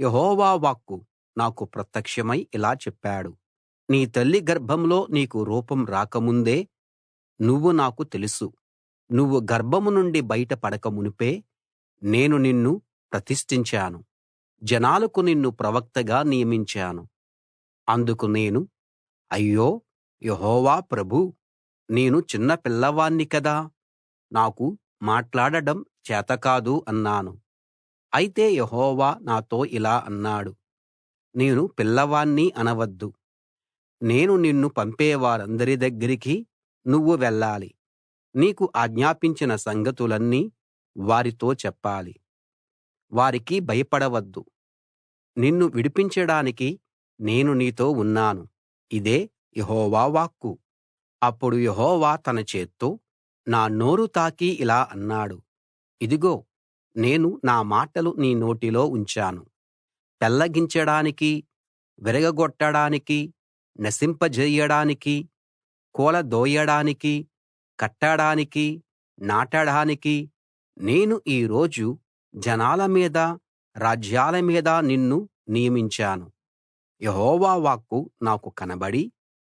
యెహోవా వాక్కు నాకు ప్రత్యక్షమై ఇలా చెప్పాడు. నీ తల్లి గర్భంలో నీకు రూపం రాకముందే నువ్వు నాకు తెలుసు. నువ్వు గర్భం నుండి బయట పడక మునుపే నేను నిన్ను ప్రతిష్ఠించాను. జనాలకు నిన్ను ప్రవక్తగా నియమించాను. అందుకు నేను అయ్యో యెహోవా ప్రభూ నేను చిన్న పిల్లవాణ్ణి కదా? నాకు మాట్లాడడం చేతకాదు అన్నాను. అయితే యెహోవా నాతో ఇలా అన్నాడు నేను పిల్లవాణ్ణి అనవద్దు. నేను నిన్ను పంపేవారందరి దగ్గరికి నువ్వు వెళ్ళాలి. నీకు ఆజ్ఞాపించిన సంగతులన్నీ వారితో చెప్పాలి. వారికి భయపడవద్దు. నిన్ను విడిపించడానికి నేను నీతో ఉన్నాను. ఇదే యెహోవా వాక్కు. అప్పుడు యెహోవా తన చేత్తో నా నోరు తాకి ఇలా అన్నాడు ఇదిగో నేను నా మాటలు నీ నోటిలో ఉంచాను. పెళ్ళగించడానికీ విరగగొట్టడానికి నశింపజేయడానికి కూలదోయడానికీ కట్టడానికి నాటడానికి నేను ఈ రోజు జనాల మీద రాజ్యాల మీద నిన్ను నియమించాను. యెహోవా వాక్కు నాకు కనబడి